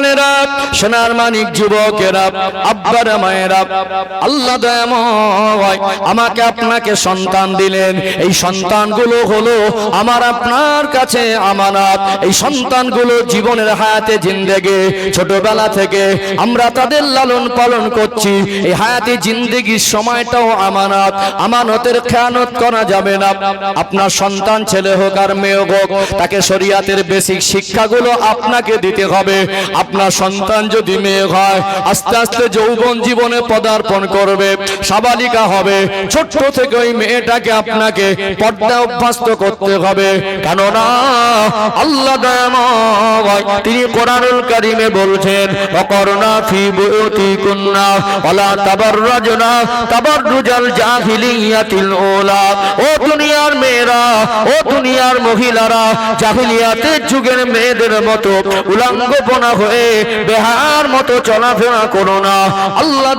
সন্তানেরা সোনার মানিক যুবকেরা, আব্বারা মায়েরা, আল্লাহ দয়াময় আমাকে আপনাকে সন্তান দিলেন। এই সন্তানগুলো হলো আমার আপনার কাছে আমানত। এই সন্তানগুলো জীবনের হায়াতে জিন্দেগে। ছোটবেলা থেকে আমরা তাদের লালন পালন করছি। এই হায়াতে জিন্দেগির সময়টাও আমানত। আমানতের খেয়ানত করা যাবে না। আপনার সন্তান ছেলে হোক আর মেয়ে হোক, তাকে শরিয়াতের বেসিক শিক্ষাগুলো আপনাকে দিতে হবে। আপনার সন্তান যদি মেয়ে হয়, আস্তে আস্তে যৌবন জীবনে পদার্পণ করবে, সাবালিকা হবে। ছোট্ট থেকে ওই মেয়েটাকে আপনাকে পর্দা অভ্যস্ত করতে হবে। কেননা, আল্লাহ তিনি কোরআনুল কারিমে বলছেন অকরনা ফি বুয়ুতি কুন্না ওয়ালা তাবাররাজনা তাবাররুজাল জাহিলিয়াতিল ওলা ও দুনিয়ার মেয়েরা, ও দুনিয়ার মহিলারা, জাহিলিয়াতের যুগের মেয়েদের মতো উলঙ্গপনা হয়ে বেহার মতো চলাফেরা করো না। আল্লাহ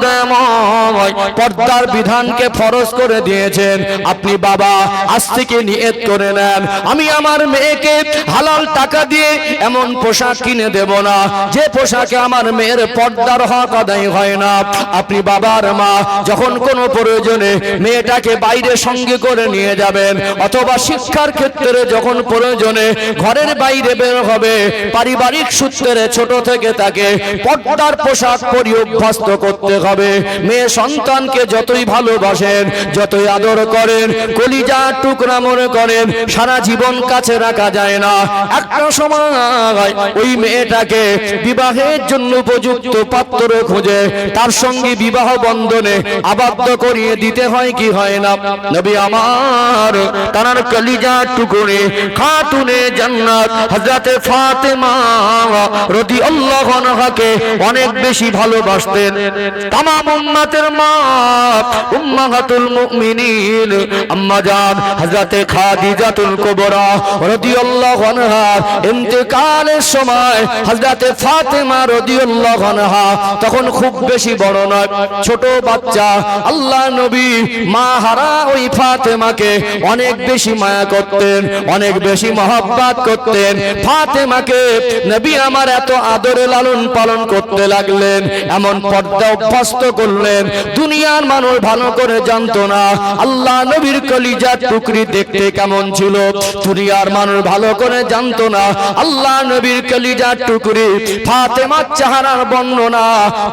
পর্দার বিধানকে ফরজ করে দিয়েছেন। আপনি বাবা, আজ থেকে নিয়ত করে নেন। আমি আমার মেয়েকে হালাল টাকা দিয়ে এমন পোশাক কিনে দেব না। যে পোশাকে আমার মেয়ের পর্দার হক আদায় হয় না। আপনি বাবার মা, যখন কোনো প্রয়োজনে মেয়েটাকে বাইরে সঙ্গে করে নিয়ে যাবেন, অথবা শিক্ষার ক্ষেত্রে যখন প্রয়োজনে ঘরের বাইরে বের হবে, পারিবারিক সূত্রে ছোট থেকে তাকে পর্দার পোশাক পরি অভ্যস্ত করতে হবে। মেয়ে সন্তানকে যতই ভালোবাসেন, যতই আদর করেন, কলিজা টুকরা মনে করেন, সারা জীবন কাছে রাখা যায় না। একটা সময় ওই মেয়েটাকে বিবাহের জন্য উপযুক্ত পাত্র খোঁজে, তার সঙ্গে বিবাহ বন্ধনে আবদ্ধ করিয়ে দিতে হয় কি হয় না? নবী আমার তার কলিজা টুকুরে খাতুনে জান্নাত, হযরতে ফাতেমা রাদিয়াল্লাহু আনহাকে অনেক বেশি ভালোবাসতেন। তাম উম্মতের মা উম্মাহাতুল মুমিনিন। আম্মা জান, হযরতে খাদিজাতুল কুবরা রাদিয়াল্লাহু আনহা, ইন্তেকালের সময় হযরতে ফাতেমা রাদিয়াল্লাহু আনহা, তখন খুব বেশি বড় নয়, ছোট বাচ্চা। আল্লাহ নবী মা হারা ওই ফাতেমাকে অনেক বেশি মায়া করতেন, অনেক বেশি মহব্বত করতেন। ফাতেমাকে, নবী, আমার এত আদরে লালন পালন করতে লাগলেন, এমন পর্দা অভ্যস্ত করলেন, দুনিয়ার মানুষ ভালো করে জানতো না। আল্লাহ নবীর কলিজার টুকরি দেখতে কেমন ছিল? দুনিয়ার মানুষ ভালো করে জানতো না। আল্লাহ নবীর কলিজার টুকরি ফাতেমার চেহারার বর্ণনা।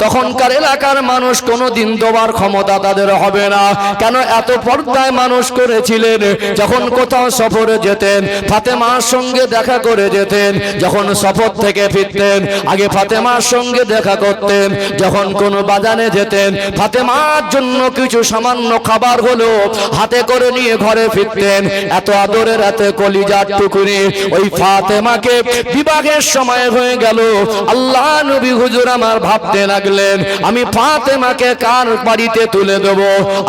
তখনকার এলাকার মানুষ কোনোদিন দেওয়ার ক্ষমতা তাদের হবে না। কেন এত পর্দায় মানুষ করেছিলেন? যখন কোথাও সফরে যেতেন, ফাতেমার সঙ্গে দেখা করে যেতেন। যখন সফর থেকে ফিরতেন আগে ফাতেমার সঙ্গে দেখা করতেন। যখন কোনো বাজানে যেতেন ফাতেমার জন্য কিছু সামান্য খাবার হলো হাতে করে নিয়ে ঘরে ফিরতেন। এত আদরের এত কলিজার টুকুনি ওই ফাতেমাকে বিবাহের সময় হয়ে গেল। আল্লাহ নবী হুজুর আমার ভাবতে লাগলেন আমি ফাতেমাকে কার বাড়িতে তুলে দেব?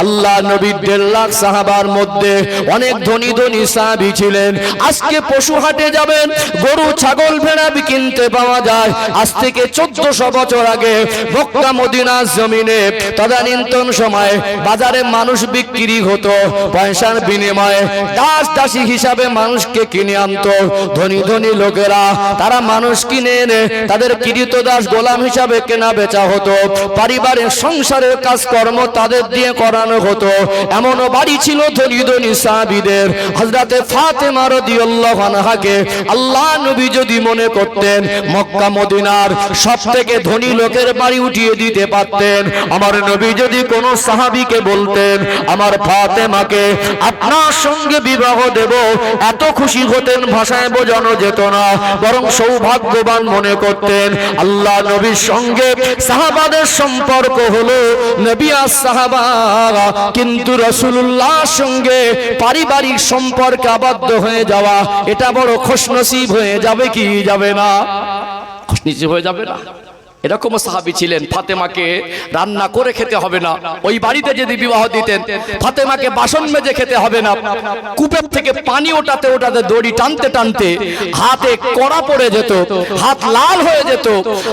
আল্লাহ নবী দেড় লাখ সাহাবার মধ্যে অনেক ধনী ধনী সাহাবি ছিলেন। আজকে পশু হাটে যাবেন গরু ছাগল ভেড়া কিনতে পাওয়া যায়। আজ থেকে চোদ্দশো বছর আগে মক্কা মদিনার জমিনে তদানীন্তন সময় বাজারে মানুষ বিক্রি হতো। পয়সার বিনিময়ে দাস দাসী হিসাবে মানুষকে কিনে আনতো। ধনী ধনী লোকেরা তারা মানুষ কিনে এনে তাদের কৃত দাস গোলাম হিসাবে কেনা বেচা হতো। পারিবারিক সংসারের কাজকর্ম তাদের দিয়ে করানো হতো। এমনও বাড়ি ছিল ধনী ধনী সাহাবিদের। হযরতে ফাতেমা রাদিয়াল্লাহু আনহাকে আল্লাহ নবী যদি মনে করতেন মক্কা মদিনার সব থেকে ধনী লোকের বাড়ি উঠিয়ে দিতে পারতেন। আমার নবী যদি কোন সাহাবীকে বলতেন, আমার ফাতেমাকে আপনার সঙ্গে বিবাহ দেব, এত খুশি হতেন ভাষায় বোঝানো যেত না, বরং সৌভাগ্যবান মনে করতেন। আল্লাহ নবীর সঙ্গে সাহাবাদের সম্পর্ক হলো নবী আর সাহাবা, কিন্তু রসুল্লাহ সঙ্গে পারিবারিক সম্পর্কে আবদ্ধ হয়ে যাওয়া, এটা বড় খুশনসিব হয়ে যাবে কি যাবে না? খুশনসিব হয়ে যাবে না। এরকম সাহাবি ছিলেন, ফাতেমাকে রান্না করে খেতে হবে না। ওই বাড়িতে যদি বিবাহ দিতেন, ফাতেমাকে বাসন মেজে খেতে হবে না। কূপের থেকে পানি ওটাতে ওঠাতে দড়ি টানতে টানতে হাতে কড়া পড়ে যেত, হাত লাল হয়ে যেত,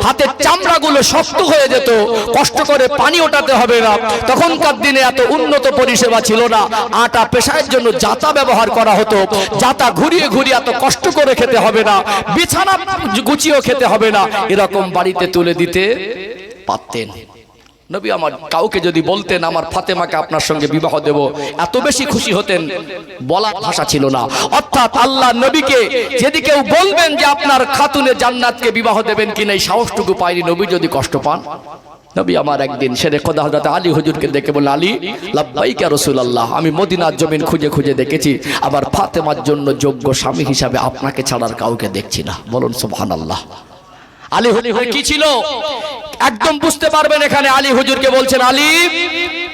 হাতের চামড়াগুলো শক্ত হয়ে যেত, কষ্ট করে পানি ওটাতে হবে না। তখনকার দিনে এত উন্নত পরিষেবা ছিল না। আটা পেশায়ের জন্য জাতা ব্যবহার করা হতো। জাতা ঘুরিয়ে ঘুরিয়ে এত কষ্ট করে খেতে হবে না। বিছানা গুছিয়েও খেতে হবে না। এরকম বাড়িতে তুলে দিতে পারতেন। নবী আমার কাউকে যদি বলতেন, আমার ফাতেমাকে আপনার সঙ্গে বিবাহ দেব, এত বেশি খুশি হতেন। বলার ভাষা ছিল না। অর্থাৎ আল্লাহ নবীকে যদি কেউ বলবেন যে আপনার খাতুনে জান্নাতকে বিবাহ দেবেন কিনা, এই সাহসটুকু পায়নি নবী যদি কষ্ট পান। নবী আমার একদিন সেরে খোদা হজরত আলী হুজুরকে দেখে বলল আলী, লাব্বাইকা রসুলাল্লাহ, আমি মদিনার জমিন খুঁজে খুঁজে দেখেছি। আবার ফাতেমার জন্য যোগ্য স্বামী হিসাবে আপনাকে ছাড়ার কাউকে দেখছি না। বলুন সুবহানাল্লাহ। আলী হুজুর কি ছিল? একদম বুঝতে পারবেন এখানে আলী হুজুরকে বলছেন আলী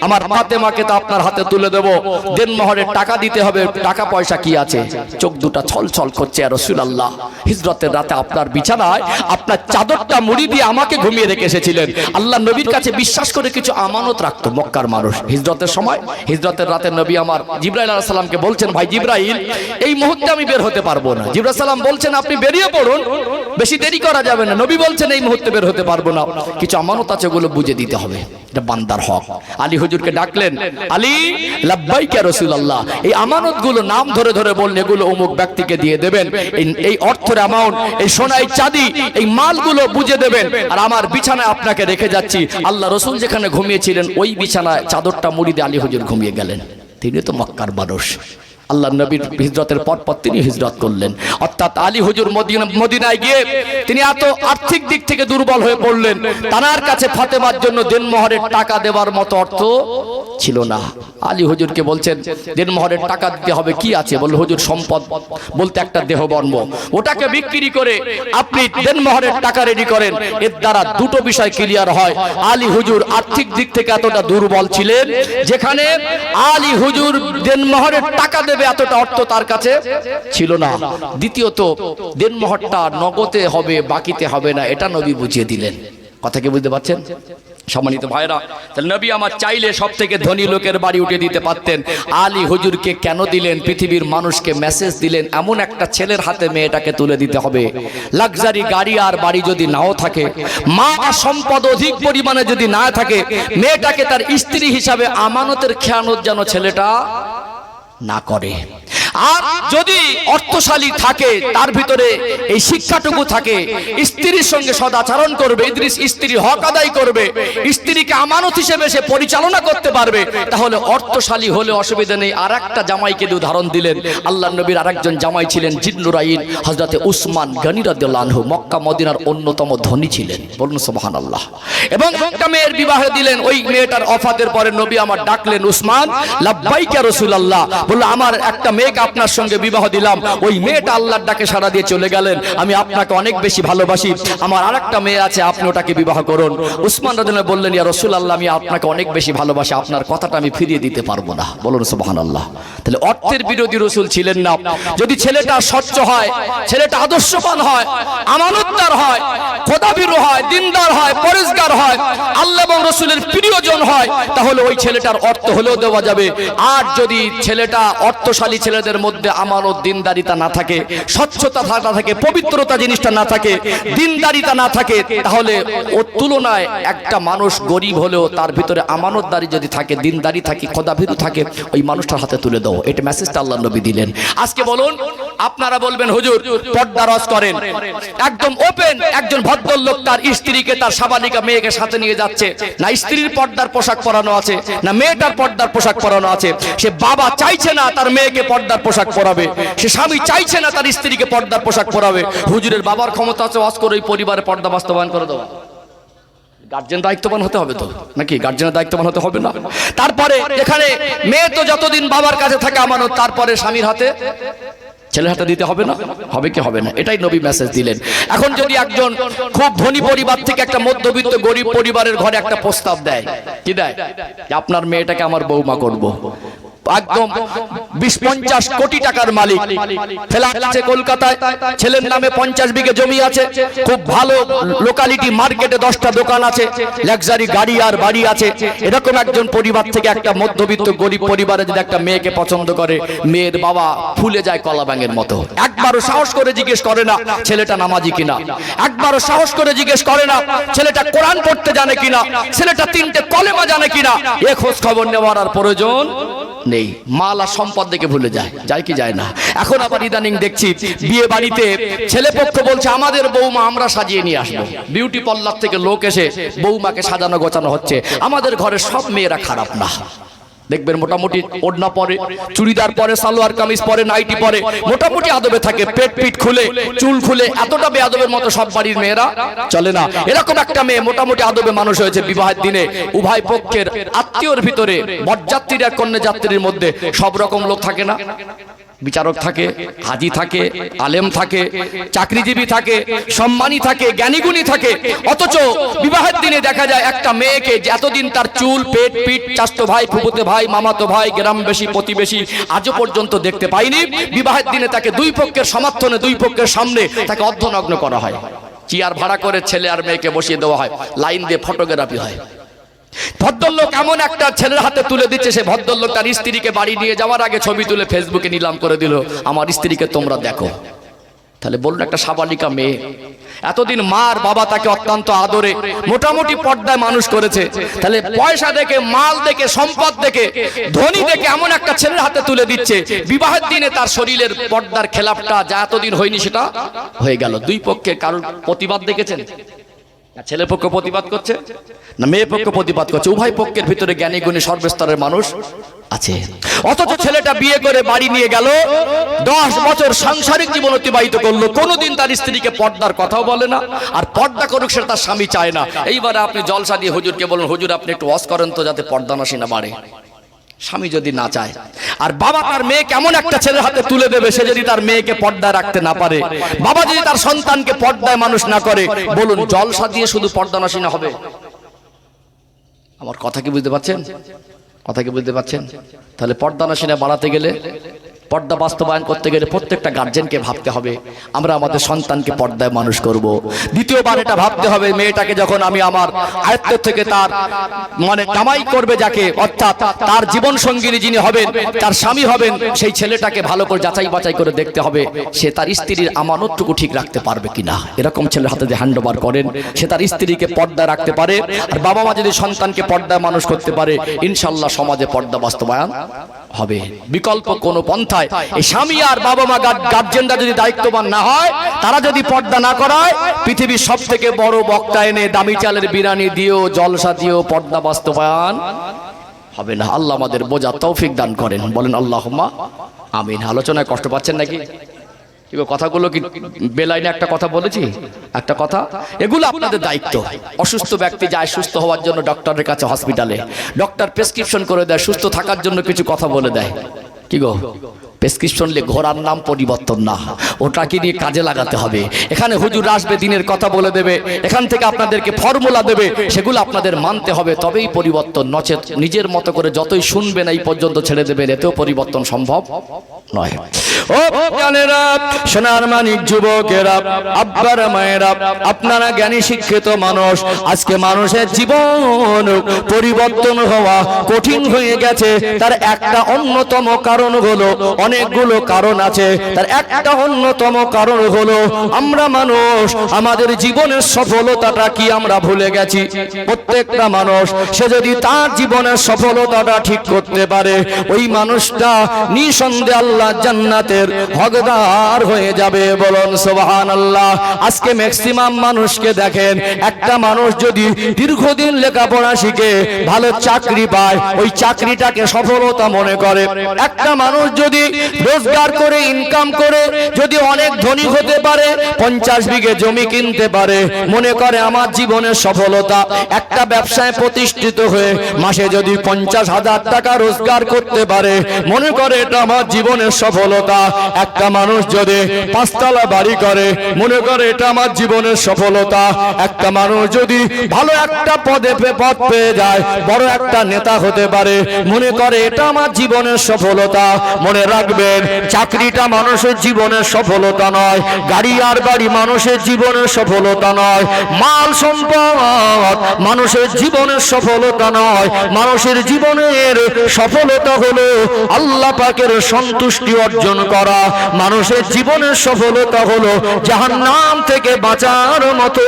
আমার ফাতেমাকে তো আপনার হাতে তুলে দেব। দেনমোহরের টাকা দিতে হবে, টাকা পয়সা কি আছে? চোখ দুটা ছল ছল করছে আর রসুলাল্লাহ। হিজরতের রাতে আপনার বিছানায় আপনার চাদরটা মুড়ি দিয়ে আমাকে ঘুমিয়ে রেখে এসেছিলেন। আল্লাহ নবীর কাছে বিশ্বাস করে কিছু আমানত রাখতো মক্কার মানুষ। হিজরতের সময়, হিজরতের রাতে নবী আমার জিব্রাইল আলাইহিস সালামকে বলছেন, ভাই জিব্রাইল, এই মুহূর্তে আমি বের হতে পারব না। জিব্রাইল সালাম বলছেন, আপনি বেরিয়ে পড়ুন, বেশি দেরি করা যাবে না। নবী বলছেন, এই মুহূর্তে বের হতে পারব না। কিছু আমানত আছে, ওগুলো বুঝে দিতে হবে। এটা বান্দার হক। আলী হুজুরকে ডাকলেন, আলী, লাব্বাইকা রাসূলুল্লাহ, এই আমানতগুলো নাম ধরে ধরে বললেন এগুলো অমুক ব্যক্তিকে দিয়ে দেবেন। এই- অর্থের অ্যামাউন্ট এই সোনাই চাঁদি, এই মালগুলো বুঝে দেবেন। আর আমার বিছানায় আপনাকে রেখে যাচ্ছি। আল্লাহ রসুল যেখানে ঘুমিয়েছিলেন, ওই বিছানায় চাদরটা মুড়ি দিয়ে আলী হুজুর ঘুমিয়ে গেলেন। তিনি তো মক্কার মানুষ। আল্লাহ নবীর হিজরতের পর পর তিনি হিজরত করলেন। অর্থাৎ আলী হুজুর মদিনায় গিয়ে তিনি এত আর্থিক দিক থেকে দুর্বল হয়ে পড়লেন। তানার কাছে ফাতেমার জন্য দেনমোহরের টাকা দেওয়ার মতো অর্থ ছিল না। আলী হুজুরকে বলছেন, দেনমোহরের টাকা দিতে হবে, কি আছে? বলল, হুজুর, সম্পদ। বলতে একটা দেহবর্ম ওটাকে বিক্রি করে আপনি দেনমোহরের টাকা রেডি করেন। এর দ্বারা দুটো বিষয় ক্লিয়ার হয়। আলী হুজুর আর্থিক দিক থেকে এতটা দুর্বল ছিলেন, যেখানে আলী হুজুর দেনমোহরের টাকা দেবে এতটা অর্থ তার কাছে ছিল না। দ্বিতীয়ত দেনমোহরটা নগদে হবে, বাকিতে হবে না, এটা নবী বুঝিয়ে দিলেন। কথা কি বুঝতে পারছেন? সম্মানিত ভাইরা তাহলে নবী আমার চাইলে সব থেকে ধনী লোকের বাড়ি উঠে দিতে পারতেন। আলী হুজুরকে কেন দিলেন? পৃথিবীর মানুষকে মেসেজ দিলেন, এমন একটা ছেলের হাতে মেয়েটাকে তুলে দিতে হবে। লাক্সারি গাড়ি আর বাড়ি যদি নাও থাকে, মা আর সম্পদ অধিক পরিমাণে যদি না থাকে, মেয়েটাকে তার স্ত্রী হিসাবে আমানতের খেয়ানত যেন ছেলেটা না করে। আর যদি অর্থশালী থাকে, তার ভিতরে এই শিক্ষাটুকু থাকে। স্ত্রীর সঙ্গে সদাচরণ করবে, ইদ্রিস স্ত্রী হক আদায় করবে, স্ত্রীকে আমানত হিসেবে সে পরিচালনা করতে পারবে। তাহলে অর্থশালী হলে অসুবিধা নেই। আর একটা জামাইকে উদাহরণ দিলেন। আল্লাহ নবীর আরেকজন জামাই ছিলেন জিন্নুরাইন হজরতে উসমান গনিরাদুল্লাহু মক্কা, মদিনার অন্যতম ধনী ছিলেন। বলুন সুবহান আল্লাহ এবং একটা মেয়ের বিবাহে দিলেন। ওই মেয়েটার অফাতের পরে নবী আমার ডাকলেন, উসমান, লাব্বাইকা রাসূলুল্লাহ। বলল, আমার একটা মেয়েকে আপনার সঙ্গে বিবাহ দিলাম। ওই মেয়েটা আল্লাহর ডাকে সাড়া দিয়ে চলে গেলেন। আমি আপনাকে অনেক বেশি ভালোবাসি। আমার আরেকটা মেয়ে আছে, আপনি ওটাকে বিবাহ করুন। উসমান রাদিয়াল্লাহু বললেন, ইয়া রাসূলুল্লাহ, আমি আপনাকে অনেক বেশি ভালোবাসি। আপনার কথাটা আমি ফিরিয়ে দিতে পারব না। বলুন, সুবহানাল্লাহ। তাহলে অর্থের বিরোধী রসুল ছিলেন না। যদি ছেলেটা স্বচ্ছ হয়, ছেলেটা আদর্শবান হয়, আমানতদার হয়, খোদাবিরু হয়, দিনদার হয় পরেশগার হয়, আল্লাহ এবং রসুলের প্রিয়জন হয়, তাহলে ওই ছেলেটার অর্থ হলেও দেওয়া যাবে। আর যদি ছেলেটা অর্থশালী ছেলেদের মধ্যে আমানত, দিনদারিতা না থাকে, স্বচ্ছতা না থাকে, পবিত্রতা জিনিসটা না থাকে, দিনদারিতা না থাকে, তাহলে ওর তুলনায় একটা মানুষ গরিব হলেও তার ভিতরে আমানতদারি যদি থাকে, দিনদারি থাকে খোদাভীরু থাকে, ওই মানুষটার হাতে তুলে দাও। এটা মেসেজটা আল্লাহ নবী দিলেন। আজকে বলুন, আপনারা বলবেন, হুজুর, পর্দা রস করেন। একদম ওপেন একজন ভদ্রলোক তার স্ত্রীকে, তার সাবালিকা মেয়েকে সাথে নিয়ে যাচ্ছে। না স্ত্রীর পর্দার পোশাক পরানো আছে, না মেয়েটার পর্দার পোশাক পরানো আছে। সে বাবা চাইছে না তার মেয়েকে পর্দার পোশাক পরাবে। সে স্বামী চাইছে না তার স্ত্রীকে পর্দার পোশাক পরাবে। হুজুরের বাবার ক্ষমতা আছে, ওয়াজ করে ওই পরিবারে পর্দা বাস্তবায়ন করে দেওয়া। গার্জেন দায়িত্ববান হতে হবে তো? নাকি গার্জেনের দায়িত্ববান হতে হবে না? তারপরে এখানে মেয়ে তো যতদিন বাবার কাছে থাকে আমানত, তারপরে স্বামীর হাতে ছেলের হাতে দিতে হবে না? হবে কি হবে না? এটাই নবী মেসেজ দিলেন। এখন যদি একজন খুব ধনী পরিবার থেকে একটা মধ্যবিত্ত গরিব পরিবারের ঘরে একটা প্রস্তাব দেয়, কি দেয়? আপনার মেয়েটাকে আমার বৌমা করব। পঞ্চাশ বিঘে জমি আছে। খুব ভালো লোকালিটি মার্কেটে দশটা দোকান আছে। লাক্সারি গাড়ি আর বাড়ি আছে। এরকম একজন পরিবার থেকে একটা মধ্যবিত্ত একটা মেয়েকে পছন্দ করে, মেয়ের বাবা ফুলে যায় কলা ব্যাঙের মতো। একবারও সাহস করে জিজ্ঞেস করে না, ছেলেটা নামাজি কিনা। একবারও সাহস করে জিজ্ঞেস করে না, ছেলেটা কোরআন পড়তে জানে কিনা। ছেলেটা তিনটে কলেমা জানে কিনা। এ খোঁজ খবর নেওয়ার আর প্রয়োজন নেই। মাল আর সম্পদ দেখে ভুলে যায় যায় কি যায় না। এখন আবার ইদানিং দেখছি, বিয়ে বাড়িতে ছেলে পক্ষ বলছে, আমাদের বৌমা আমরা সাজিয়ে নিয়ে আসব। বিউটি পার্লার থেকে লোক এসে বৌমাকে সাজানো গোছানো হচ্ছে। আমাদের ঘরে সব মেয়েরা খারাপ না। দেখবেন মোটামুটি ওড়না পরে, চুড়িদার পরে, সালোয়ার কামিজ পরে, নাইটি পরে, মোটামুটি আদবে থাকে, পেট পিট খুলে, চুল খুলে, এতটা বেয়াদবের মতো সব বাড়ির মেয়েরা চলে না। এরকম একটা মেয়ে মোটামুটি আদবে মানুষ হয়েছে বিবাহের দিনে। উভয় পক্ষের আত্মীয়র ভিতরে বরযাত্রীর কন্যা যাত্রীর মধ্যে সব রকম লোক থাকে না। বিচারক থাকে, হাজি থাকে, আলেম থাকে, চাকরিজীবী থাকে, সম্মানী থাকে, জ্ঞানীগুণী থাকে। অথচ বিবাহের দিনে দেখা যায় একটা মেয়েকে যে এতদিন তার চুল, পেট পিঠ চাস্তো ভাই ফুপুতে ভাই, মামাতো ভাই গ্রামবেশী প্রতিবেশী আজও পর্যন্ত দেখতে পাইনি। বিবাহের দিনে তাকে দুই পক্ষের সমর্থনে দুই পক্ষের সামনে তাকে অর্ধনগ্ন করা হয়। চেয়ার ভাড়া করে ছেলে আর মেয়েকে বসিয়ে দেওয়া হয়। লাইন দিয়ে ফটোগ্রাফি হয়। ভদ্রলোক এমন একটা ছেলের হাতে তুলে দিচ্ছে, সে ভদ্রলোক তার স্ত্রীকে বাড়ি নিয়ে যাওয়ার আগে ছবি তুলে ফেসবুকে নিলাম করে দিল, আমার স্ত্রীকে তোমরা দেখো। তাহলে বলুন একটা সাবালিকা মেয়ে। এতদিন মার বাবা তাকে অত্যন্ত আদরে মোটামুটি পর্দায় মানুষ করেছে। তাহলে পয়সা দেখে মাল দেখে সম্পদ দেখে ধনী দেখে এমন একটা ছেলের হাতে তুলে দিচ্ছে। বিবাহের দিনে তার শরীরের পর্দার খেলাপটা যা এতদিন হয়নি সেটা হয়ে গেল। দুই পক্ষে কারোর প্রতিবাদ দেখেছেন? ছেলে পক্ষ প্রতিবাদ করছে? না মেয়ে পক্ষ প্রতিবাদ করছে? উভয় পক্ষের ভিতরে জ্ঞানী গুণী সর্বস্তরের মানুষ আছে। অথচ ছেলেটা বিয়ে করে বাড়ি নিয়ে গেল দশ বছর সাংসারিক জীবন অতিবাহিত করল কোনোদিন তার স্ত্রীকে পর্দার কথাও বলে না আর পর্দা করুক সেটা তার স্বামী চায় না। এইবারে আপনি জলসা দিয়ে হুজুরকে বলুন হুজুর আপনি একটু ওয়াশ করেন তো যাতে পর্দা নাসি না বাড়ে। স্বামী যদি না চায় আর বাবা তার মেয়ে কেমন একটা ছেলের হাতে তুলে দেবে সে যদি তার মেয়েকে পর্দায় রাখতে না পারে বাবা যদি তার সন্তানকে পর্দায় মানুষ না করে বলুন জলসা দিয়ে শুধু পর্দা নাসি না হবে? আমার কথা কি বুঝতে পারছেন? কথা কি বুঝতে পারছেন? তাহলে পর্দা নাসিনা বাড়াতে গেলে পর্দা বাস্তবায়ন করতে গেলে প্রত্যেকটা গার্জেনকে ভাবতে হবে, আমরা আমাদের সন্তানকে পর্দায় মানুষ করব। দ্বিতীয়বার এটা ভাবতে হবে, মেয়েটাকে যখন আমি আমার আয়ত্ত থেকে তার মানে কামাই করবে যাকে, অর্থাৎ তার জীবন সঙ্গিনী যিনি হবেন, তার স্বামী হবেন, সেই ছেলেটাকে ভালো করে যাচাই বাছাই করে দেখতে হবে, সে তার স্ত্রীর আমানতটুকু ঠিক রাখতে পারবে কিনা এরকম ছেলের হাতে যে হ্যান্ড করেন, সে তার স্ত্রীকে পর্দায় রাখতে পারে, আর বাবা মা যদি সন্তানকে পর্দায় মানুষ করতে পারে ইনশাল্লাহ সমাজে পর্দা বাস্তবায়ন হবে বিকল্প কোন পন্থায় এই স্বামী আর বাবা মা গার্জেনরা যদি দায়িত্ববান না হয় তারা যদি পর্দা না করায় পৃথিবীর সব থেকে বড় বক্তা এনে দামি চালের বিরানি দিয়েও জলসা দিয়েও পর্দা বাস্তবায়ন হবে না। আল্লাহ আমাদের বোঝা তৌফিক দান করেন। বলেন আল্লাহ আমিন। আলোচনায় কষ্ট পাচ্ছেন নাকি? এবার কথাগুলো কি বেলাইনে একটা কথা বলেছি? একটা কথা? এগুলো আপনাদের দায়িত্ব। অসুস্থ ব্যক্তি যায় সুস্থ হওয়ার জন্য ডক্টরের কাছে হসপিটালে ডক্টর প্রেসক্রিপশন করে দেয় সুস্থ থাকার জন্য কিছু কথা বলে দেয়। কি গো? প্রেসক্রিপশন লে ঘোড়ার নাম পরিবর্তন না। ওটাকে নিয়ে কাজে লাগাতে হবে। এখানে হুজুর আসবে, দিনের কথা বলে দেবে। এখান থেকে আপনাদেরকে ফর্মুলা দেবে। সেগুলো আপনাদের মানতে হবে, তবেই পরিবর্তন নচেত। নিজের মতো করে যতই শুনবেন এই পর্যন্ত ছেড়ে দেবেন, এতেও পরিবর্তন সম্ভব নয়। ও জানেরা সোনার মানিক যুবকেরা, আব্বার মায়েরা, আপনারা জ্ঞানী শিক্ষিত মানুষ, আজকে মানুষের জীবন পরিবর্তন হওয়া কঠিন হয়ে গেছে। তার একটা অন্যতম কারণ হলো অনেকগুলো কারণ আছে। তার একটা অন্যতম কারণ হলো, আমরা মানুষ, আমাদের জীবনের সফলতাটা কি আমরা ভুলে গেছি? প্রত্যেকটা মানুষ, সে যদি তার জীবনের সফলতাটা ঠিক করতে পারে, ওই মানুষটা নিঃসন্দেহে আল্লাহ জান্নাতের হকদার হয়ে যাবে। বলুন সোবাহান আল্লাহ আজকে ম্যাক্সিমাম মানুষকে দেখেন, একটা মানুষ যদি দীর্ঘদিন লেখাপড়া শিখে, ভালো চাকরি পায়, ওই চাকরিটাকে সফলতা মনে করে। একটা মানুষ যদি রোজগার করে ইনকাম করে, যদি অনেক ধনী হতে পারে, পঞ্চাশ বিঘে জমি কিনতে পারে। মনে করে আমার জীবনের সফলতা একটা ব্যবসায় প্রতিষ্ঠিত হয়ে মাসে যদি পঞ্চাশ হাজার টাকা রোজগার করতে পারে, মনে করে এটা আমার জীবনের সফলতা। একটা মানুষ যদি পাঁচতলা বাড়ি করে, মনে করে এটা আমার জীবনের সফলতা। একটা মানুষ যদি ভালো একটা পদে পদ পেয়ে যায়, বড় একটা নেতা হতে পারে, মনে করে এটা আমার জীবনের সফলতা। মনে রাখবেন চাকরিটা মানুষের জীবনের সফলতা নয়, গাড়ি আর বাড়ি মানুষের জীবনের সফলতা নয়, মাল সম্পদ মানুষের জীবনের সফলতা নয়, মানুষের জীবনের সফলতা হলো আল্লাহ পাকের সন্তুষ্টি অর্জন করা। মানুষের জীবনের সফলতা হলো জাহান্নাম থেকে বাঁচার মতো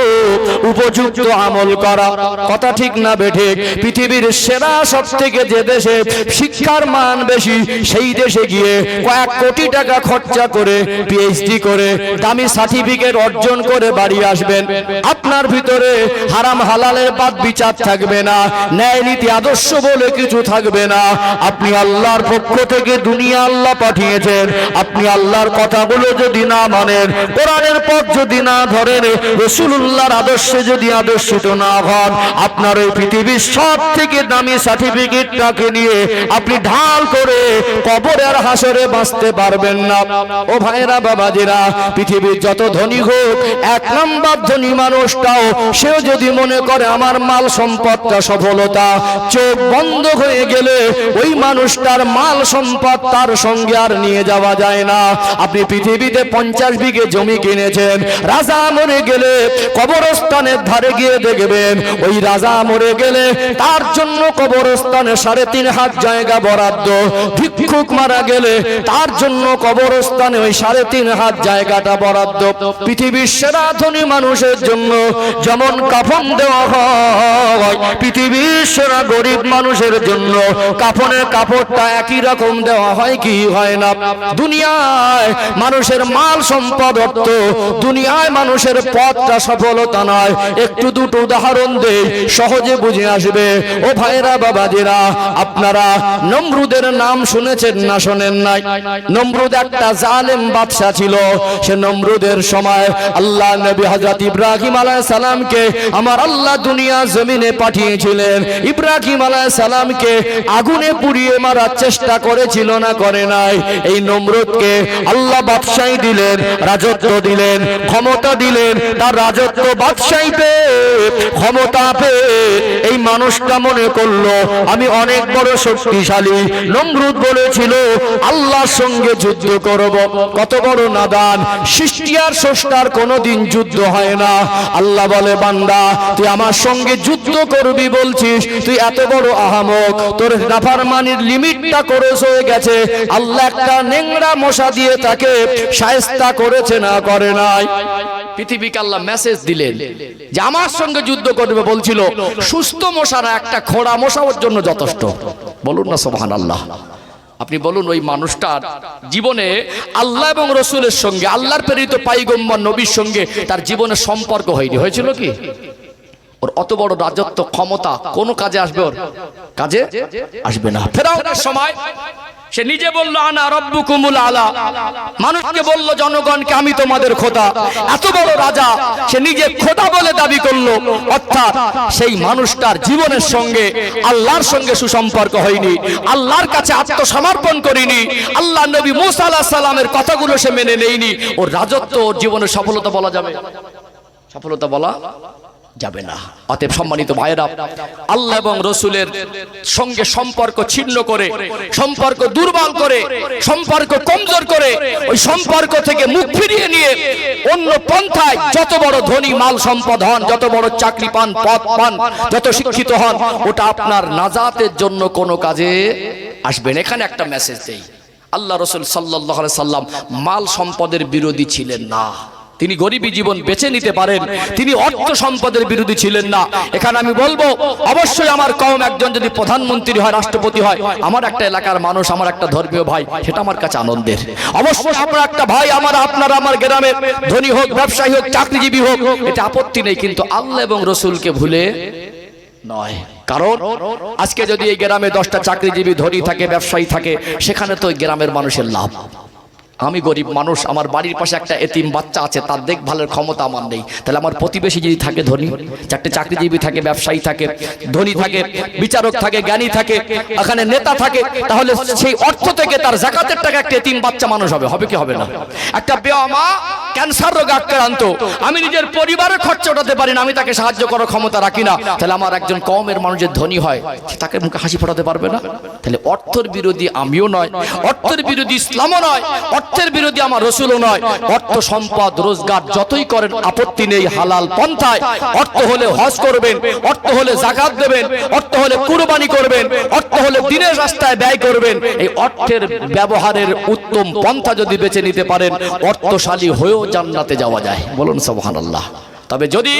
উপযুক্ত আমল করা। কথা ঠিক না বেঠে পৃথিবীর সেরা সব থেকে যে দেশে শিক্ষার মান বেশি, সেই দেশে গিয়ে কয়েক কোটি টাকা খরচা করে পিএইচডি করে, দামি সার্টিফিকেট অর্জন করে বাড়ি আসবেন। আপনার ভিতরে হারাম হালালের বাদ বিচার থাকবে না, ন্যায় নীতি আদর্শ বলে কিছু থাকবে না। আপনি আল্লাহর পক্ষ থেকে দুনিয়া আল্লাহ পাঠিয়েছেন। আপনি আল্লাহর কথাগুলো যদি না মানেন, কোরআনের পথ যদি না ধরেন রসুল্লাহর আদর্শে যদি আদর্শিত না হন, আপনার ওই পৃথিবীর সব থেকে দামি সার্টিফিকেটটাকে নিয়ে আপনি ঢাল করে কবরের হাসরে বাঁচতে পারবেন না। ও ভাইরা বাবাজিরা, পৃথিবীর যত ধনী হোক, এক নাম্বার ধনী মানুষটাও, সেও যদি মনে করে আমার মাল সম্পদটা সফলতা, চোখ বন্ধ হয়ে গেলে ওই মানুষটার মাল সম্পদ তার সঙ্গে আর নিয়ে যাওয়া যায় না। আপনি পৃথিবীতে পঞ্চাশ বিঘে জমি কিনেছেন, রাজা মরে গেলে কবরস্থানের ধারে গিয়ে দেখবেন, ওই রাজা মরে গেলে তার জন্য কবরস্থানে সাড়ে তিন হাত জায়গা বরাদ্দ। ভিক্ষুক মারা গেলে তার জন্য কবরস্থানে ওই সাড়ে তিন হাত জায়গাটা বরাদ্দ। পৃথিবীর সেরা ধনী মানুষের জন্য যেমন কাফন দেওয়া হয়, পৃথিবীর সেরা গরিব মানুষের জন্য কাফনের কাপড়টা একই রকম দেওয়া হয় কি হয় না? দুনিয়ায় মানুষের মাল সম্পদ অর্থ, দুনিয়ায় মানুষের পথটা সফলতা নয়। একটু দুটো উদাহরণ দেই, সহজে বুঝে আসবে। ও ভাইরা, বাবাজিরা, আপনারা নমরুদের নাম শুনেছেন না শোনেন নাই আল্লাহ আল্লাহ চেষ্টা করেছিল না করে নাই। এই আল্লাহ বাদশাহী দিলেন, রাজত্ব দিলেন, ক্ষমতা দিলেন, তার রাজত্ব বাদশাহী পেয়ে, ক্ষমতা পেয়ে এই মানুষটা মনে করল, আমি অনেক বড় শক্তিশালী। নমরুদ বলেছিল আল্লাহর সঙ্গে যুদ্ধ করব। কত বড় নাদান। সৃষ্টি আর স্রষ্টার কোনোদিন যুদ্ধ হয় না। আল্লাহ বলে, বান্দা, তুই আমার সঙ্গে যুদ্ধ করবি বলছিস। তুই এত বড় আহামক। তোর নাফারমানির লিমিটটা করেছ হয়ে গেছে। আল্লাহ একটা নেংড়া মশা দিয়ে তাকে সায়স্তা করেছে না করে নাই। পৃথিবীকে আল্লাহ মেসেজ দিলেন যে, আমার সঙ্গে যুদ্ধ করবে বলছিল, সুস্থ মশারা একটা খোড়া মশা ওর জন্য যথেষ্ট। বলুন না সোহান আল্লাহ আপনি বলুন, ওই মানুষটার জীবনে আল্লাহ এবং রসুলের সঙ্গে, আল্লাহর প্রেরিত পাইগম্বর নবীর সঙ্গে তার জীবনে সম্পর্ক হয়নি, হয়েছিল কি? ওর অত বড় রাজত্ব ক্ষমতা কোন কাজে আসবে ওর? কাজে আসবে না। ফেরাউনের সময় সে নিজে বলল, আনা রব্বু কুমুল আলা। মানুষকে বলল, জনগণকে আমি তোমাদের খোদা। এত বড় রাজা সে নিজে খোদা বলে দাবি করল, অর্থাৎ সেই মানুষটার জীবনের সঙ্গে আল্লাহর সঙ্গে সুসম্পর্ক হয়নি। আল্লাহর কাছে আত্মসমর্পণ করিনি। আল্লাহ নবী মুসা আলাহ সালামের কথাগুলো সে মেনে নেয়নি। ওর রাজত্ব, ওর জীবনের সফলতা বলা যাবে। সফলতা বলা যাবে না। অতএব সম্মানিত ভাইয়েরা, আল্লাহ এবং রসুলের সঙ্গে সম্পর্ক ছিন্ন করে, সম্পর্ক দুর্বল করে, সম্পর্ক কমজোর করে, ওই সম্পর্ক থেকে মুখ ফিরিয়ে নিয়ে অন্য পন্থায় যত বড় ধনী মাল সম্পদ হন, যত বড় চাকরি পান, পদ পান, যত শিক্ষিত হন, ওটা আপনার নাজাতের জন্য কোনো কাজে আসবেন এখানে একটা মেসেজ দেই। আল্লাহ রসুল সাল্লাহ সাল্লাম মাল সম্পদের বিরোধী ছিলেন না। তিনি গরিবী জীবন বেছে নিতে পারেন। তিনি অর্থ সম্পদের বিরোধী ছিলেন না। এখানে আমি বলব, অবশ্যই আমার কম একজন যদি প্রধানমন্ত্রী হয়, রাষ্ট্রপতি হয়, আমার একটা এলাকার মানুষ, আমার একটা ধর্মীয় ভাই, সেটা আমার কাছে আনন্দের। অবশ্যই আপনার একটা ভাই, আমার, আপনার, আমার গ্রামে ধনী হোক, ব্যবসায়ী হোক, চাকরিজীবী হোক এটা আপত্তি নেই, কিন্তু আল্লাহ এবং রসুলকে ভুলে নয়। কারণ আজকে যদি এই গ্রামে দশটা চাকরিজীবী, ধনী থাকে, ব্যবসায়ী থাকে, সেখানে তো গ্রামের মানুষের লাভ। আমি গরিব মানুষ, আমার বাড়ির পাশে একটা এতিম বাচ্চা আছে, তার দেখভালের ক্ষমতা আমার নেই। তাহলে আমার প্রতিবেশী যদি থাকে ধনী, চারটে চাকরিজীবী থাকে, ব্যবসায়ী থাকে, ধনী থাকে, বিচারক থাকে, জ্ঞানী থাকে, এখানে নেতা থাকে, তাহলে সেই অর্থ থেকে তার জাকাতের টাকা একটা এতিম বাচ্চা মানুষ হবে। হবে কি হবে না? একটা বেয়া মা ক্যান্সার রোগে আক্রান্ত। আমি নিজের পরিবারের খরচা ওঠাতে পারি না, আমি তাকে সাহায্য করার ক্ষমতা রাখি না। তাহলে আমার একজন কমের মানুষ যে ধনী হয়, তাকে মুখে হাসি ফোটাতে পারবে না? তাহলে অর্থের বিরোধী আমিও নয়, অর্থের বিরোধী ইসলামও নয়, অর্থের বিরোধী আমার রসুলও নয়। অর্থ, সম্পদ, রোজগার যতই করেন, আপত্তি নেই হালাল পন্থায়। অর্থ হলে হজ করবেন, অর্থ হলে জাকাত দেবেন, অর্থ হলে কুরবানি করবেন, অর্থ হলে দিনের রাস্তায় ব্যয় করবেন। এই অর্থের ব্যবহারের উত্তম পন্থা যদি বেছে নিতে পারেন, অর্থশালী হয়েও জান্নাতে যাওয়া যায়। বলুন সুবহানাল্লাহ। তবে যদি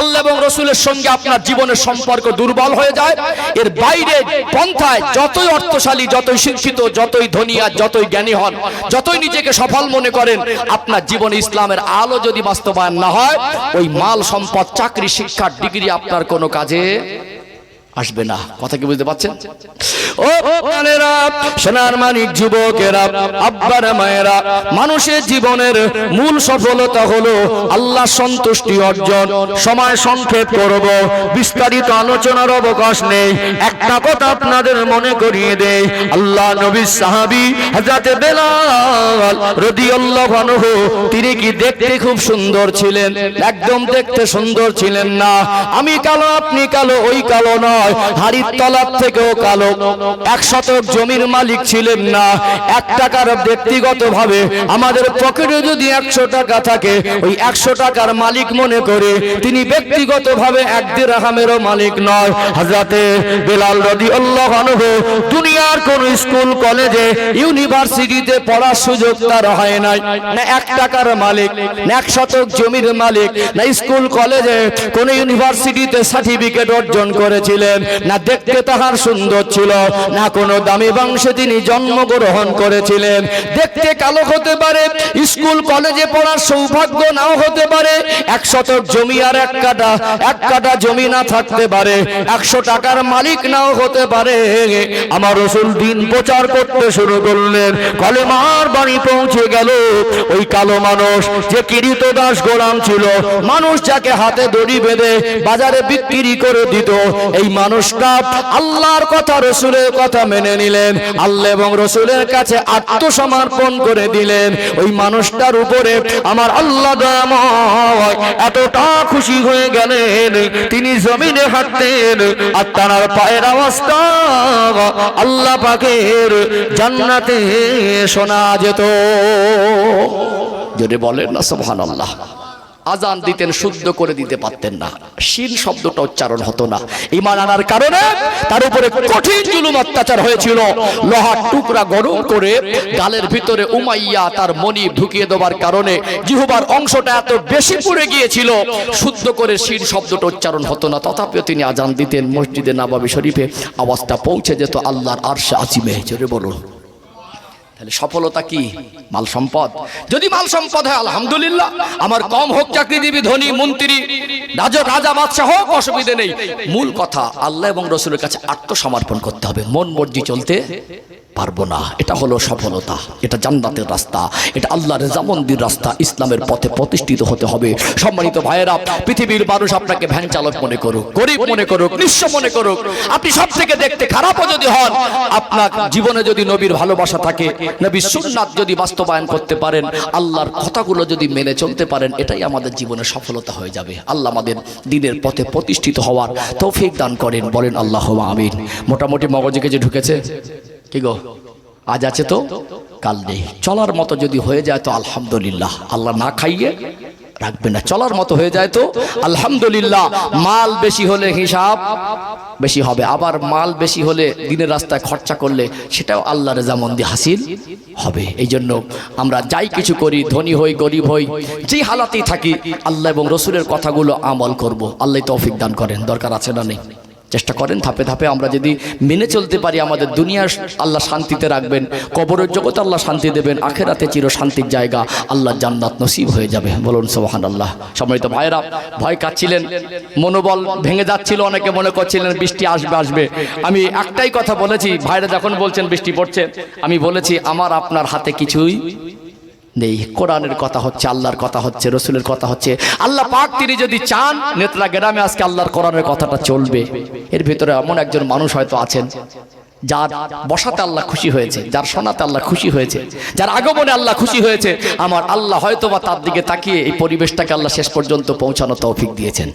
আল্লাহ এবং রসুলের সঙ্গে আপনার জীবনের সম্পর্ক দুর্বল হয়ে যায়, এর বাইরে পন্থায় যতই অর্থশালী, যতই শিক্ষিত, যতই ধনী আর যতই জ্ঞানী হন, যতই নিজেকে সফল মনে করেন, আপনার জীবনে ইসলামের আলো যদি বাস্তবায়ন না হয়, ওই মাল সম্পদ, চাকরি, শিক্ষার ডিগ্রি আপনার কোনো কাজে আসবে না। কথা কি বুঝতে পারছেন? ও প্রাণেরা সোনার মানিক যুবকেরা, আব্বারা মায়েরা, মানুষের জীবনের মূল সফলতা হলো আল্লাহ সন্তুষ্টি অর্জন। সময় সংক্ষেপ করব, বিস্তারিত আলোচনার অবকাশ নেই। একটা কথা আপনাদের মনে করিয়ে দেয় আল্লাহ নবী সাহাবী হযরতে বেলাল রাদিয়াল্লাহু আনহু, তিনি কি দেখতে খুব সুন্দর ছিলেন? একদম দেখতে সুন্দর ছিলেন না। আমি কালো, আপনি কালো, ওই কালো নয়। তলার থেকেও কালো। এক শতক জমির মালিক ছিলেন না। এক টাকার ব্যক্তিগত ভাবে আমাদের পকেটে যদি একশো টাকা থাকে, ওই একশো টাকার মালিক মনে করে তিনি ব্যক্তিগত ভাবে এক দিরহামেরও মালিক নয়। হাজরাতে বেলাল রদি আল্লাহ দুনিয়ার কোন স্কুল, কলেজে, ইউনিভার্সিটিতে পড়ার সুযোগ তার হয় নাই। না এক টাকার মালিক, না এক শতক জমির মালিক, না স্কুল, কলেজে কোন ইউনিভার্সিটিতে সার্টিফিকেট অর্জন করেছিলেন। না দেখতে তাহার সুন্দর ছিল, না কোনো দামি বংশে তিনি জন্মগ্রহণ করেছিলেন। দেখতে কালো হতে পারে, স্কুল, কলেজে পড়ার সৌভাগ্য নাও হতে পারে। এক শতক জমি আর এক কাটা এক কাটা জমি না থাকতে পারে। একশো টাকার মালিক নাও হতে পারে। আমার রসুল দিন প্রচার করতে শুরু করলেন। কলেমার বাড়ি পৌঁছে গেল। ওই কালো মানুষ যে কিরিত দাস গোলাম ছিল, মানুষ যাকে হাতে দড়ি বেঁধে বাজারে বিক্রি করে দিত, এই মানুষটা আল্লাহর কথা, রসুলের কথা মেনে নিলেন। আল্লাহ এবং রসুলের কাছে আত্মসমর্পণ করে দিলেন। ওই মানুষটার উপরে আমার আল্লাহ এতটা খুশি হয়ে গেলেন। তিনি জমিনে হাঁটতেন আর তার পায়ের অবস্থা আল্লাহ পাকের জান্নাতে শোনা যেত। যদি বলেন না সোহান আল্লাহ আজান দিতেন, শুদ্ধ করে দিতে পারতেন না। শিন শব্দটা উচ্চারণ হতো না। ইমান আনার কারণে তার উপরে কঠিন জুলুম অত্যাচার হয়েছিল। লোহার টুকরা গরম করে গালের ভিতরে উমাইয়া তার মনি ঢুকিয়ে দেওয়ার কারণে জিহুবার অংশটা এত বেশি পড়ে গিয়েছিল, শুদ্ধ করে শিন শব্দটা উচ্চারণ হতো না। তথাপিও তিনি আজান দিতেন মসজিদে নাবাবি শরীফে। আওয়াজটা পৌঁছে যেত আল্লাহর আরশে আজিমে। জোরে বলুন। তাহলে সফলতা কি? মাল সম্পদ। যদি মাল সম্পদ হয়, আলহামদুলিল্লাহ। আমার কম হোক, চাকরিজীবী, ধনী, মন্ত্রী, রাজা রাজা, বাদশাহ হোক, অসুবিধে নেই। মূল কথা, আল্লাহ এবং রসুলের কাছে আত্মসমর্পণ করতে হবে। মন মর্জি চলতে পারব না। এটা হলো সফলতা। এটা জান্নাতের রাস্তা। এটা আল্লাহর রেজামন্দির রাস্তা। ইসলামের পথে প্রতিষ্ঠিত হতে হবে। সম্মানিত ভাইয়েরা, পৃথিবীর মানুষ আপনাকে ভ্যান চালক মনে করুক, গরিব মনে করুক, নিঃস্ব মনে করুক। আপনি সব থেকে দেখতে খারাপও যদি হন, আপনার জীবনে যদি নবীর ভালোবাসা থাকে নবীর সুন্নাত যদি বাস্তবায়ন করতে পারেন, আল্লাহর কথাগুলো যদি মেনে চলতে পারেন, এটাই আমাদের জীবনের সফলতা হয়ে যাবে। আল্লাহ আমাদের দিনের পথে প্রতিষ্ঠিত হওয়ার তৌফিক দান করেন। বলেন, আল্লাহ আমিন। মোটামুটি মগজে যে ঢুকেছে? কি গো? আজ আছে তো? কাল নেই। চলার মতো যদি হয়ে যায় তো আলহামদুলিল্লাহ। আল্লাহ না খাইয়ে রাখবে না। চলার মতো হয়ে যায় তো? আলহামদুলিল্লাহ। মাল বেশি হলে হিসাব বেশি হবে। আবার মাল বেশি হলে দিনের রাস্তায় খরচা করলে সেটাও আল্লাহ রেজামন্দি হাসিল হবে। এই জন্য আমরা যাই কিছু করি, ধনী হই, গরিব হই যেই হালাতেই থাকি, আল্লাহ এবং রসুলের কথাগুলো আমল করব। আল্লাহ তৌফিক দান করেন। দরকার আছে না নেই? চেষ্টা করেন, ধাপে ধাপে আমরা যদি মেনে চলতে পারি আমাদের দুনিয়ার আল্লাহ শান্তিতে রাখবেন, কবরের জগতে আল্লাহ শান্তি দেবেন, আখেরাতে চির শান্তির জায়গা, আল্লাহ জান্নাত নসিব হয়ে যাবে। বলুন সোহান আল্লাহ সম্মানিত ভাইরা ভয় কাচ্ছিলেন, মনোবল ভেঙে যাচ্ছিল, অনেকে মনে করছিলেন বৃষ্টি আসবে আসবে। আমি একটাই কথা বলেছি, ভাইরা যখন বলছেন বৃষ্টি পড়ছে, আমি বলেছি, আমার আপনার হাতে কিছুই নেই। কোরআনের কথা হচ্ছে, আল্লাহর কথা হচ্ছে, রসুলের কথা হচ্ছে। আল্লাহ পাক তিনি যদি চান নেত্রা গ্রামে আজকে আল্লাহর কোরআনের কথাটা চলবে। এর ভিতরে এমন একজন মানুষ হয়তো আছেন। যার বসাতে আল্লাহ খুশি হয়েছে, যার শোনাতে আল্লাহ খুশি হয়েছে, যার আগমনে আল্লাহ খুশি হয়েছে, আমার আল্লাহ হয়তো বা তার দিকে তাকিয়ে এই পরিবেশটাকে আল্লাহ শেষ পর্যন্ত পৌঁছানো তৌফিক দিয়েছেন।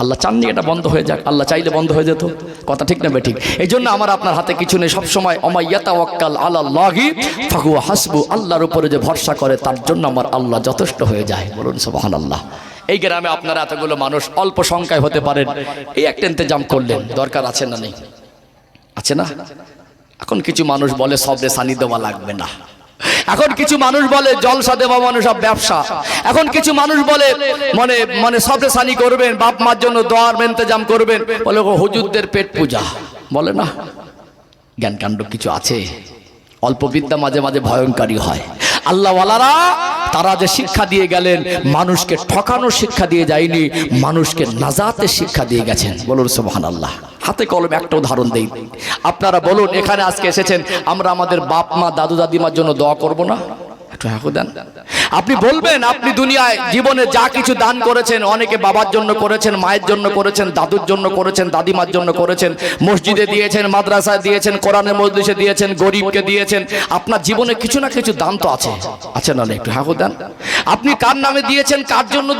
আল্লাহ চাননি এটা বন্ধ হয়ে যাক, আল্লাহ চাইলে বন্ধ হয়ে যেত, কথা ঠিক না বেঠিক এই জন্য আমার আপনার হাতে কিছু নেই, সবসময় অমাইয়াতা ওয়াক্কাল আল্লাহি ফাহু হাসবু, আল্লাহর উপরে যে ভরসা করে, তার জন্য আমার আল্লাহ যথেষ্ট হয়ে যায়, বলুন সুবহান আল্লাহ এই গ্রামে আপনারা এতগুলো মানুষ অল্প সংখ্যায় হতে পারেন, এই একটা ইন্তজাম করলেন, দরকার আছে না নেই? আছে না? এখন কিছু মানুষ বলে সবরে সানি দেওয়া লাগবে না। এখন কিছু মানুষ বলে জলসা দেওয়া মানে সব ব্যবসা। এখন কিছু মানুষ বলে মানে মানে সবরে সানি করবেন, বাপ মার জন্য দোয়ার মেন্তেজাম করবেন, বলে হুজুরদের পেট পূজা। বলে না? জ্ঞান কাণ্ড কিছু আছে। অল্প বিদ্যা মাঝে মাঝে ভয়ঙ্করী হয়। আল্লাহওয়ালারা তারা যে শিক্ষা দিয়ে গেলেন, মানুষকে ঠকানোর শিক্ষা দিয়ে যায়নি, মানুষকে নাজাতের শিক্ষা দিয়ে গেছেন। বলুন সোহান আল্লাহ হাতে কলম একটা উদাহরণ দেই। আপনারা বলুন, এখানে আজকে এসেছেন, আমরা আমাদের বাপ মা, দাদু দাদিমার জন্য দোয়া করব না? আপনি বলবেন, আপনি দুনিয়ায় জীবনে যা কিছু দান করেছেন, অনেকে বাবার জন্য করেছেন, মায়ের জন্য করেছেন, দাদুর জন্য করেছেন, দাদিমার জন্য করেছেন, মসজিদে দিয়েছেন, মাদ্রাসায় দিয়েছেন, কোরআনের মজলিসে দিয়েছেন, গরিবকে দিয়েছেন, আপনার জীবনে কিছু না কিছু দান তো আছে। আছে না একটু হ্যাঁ দেন। আপনি কার নামে দিয়েছেন, কার জন্য